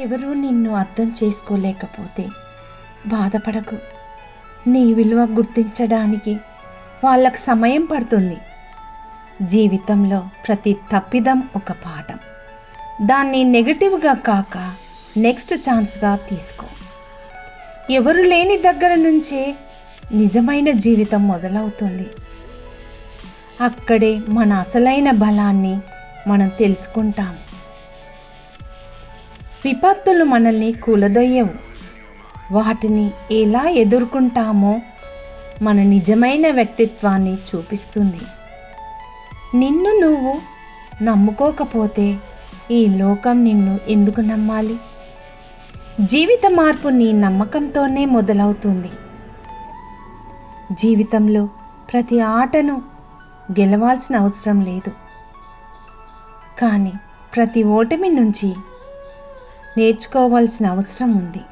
ఎవరూ నిన్ను అర్థం చేసుకోలేకపోతే బాధపడకు. నీ విలువ గుర్తించడానికి వాళ్ళకు సమయం పడుతుంది. జీవితంలో ప్రతి తప్పిదం ఒక పాఠం. దాన్ని నెగటివ్గా కాక నెక్స్ట్ ఛాన్స్గా తీసుకో. ఎవరు లేని దగ్గర నుంచే నిజమైన జీవితం మొదలవుతుంది. అక్కడే మన అసలైన బలాన్ని మనం తెలుసుకుంటాం. విపత్తులు మనల్ని కూలదొయ్యవు. వాటిని ఎలా ఎదుర్కొంటామో మన నిజమైన వ్యక్తిత్వాన్ని చూపిస్తుంది. నిన్ను నువ్వు నమ్ముకోకపోతే ఈ లోకం నిన్ను ఎందుకు నమ్మాలి? జీవిత మార్పు నీ నమ్మకంతోనే మొదలవుతుంది. జీవితంలో ప్రతి ఆటను గెలవాల్సిన అవసరం లేదు. కానీ ప్రతి ఓటమి నుంచి నేర్చుకోవాల్సిన అవసరం ఉంది.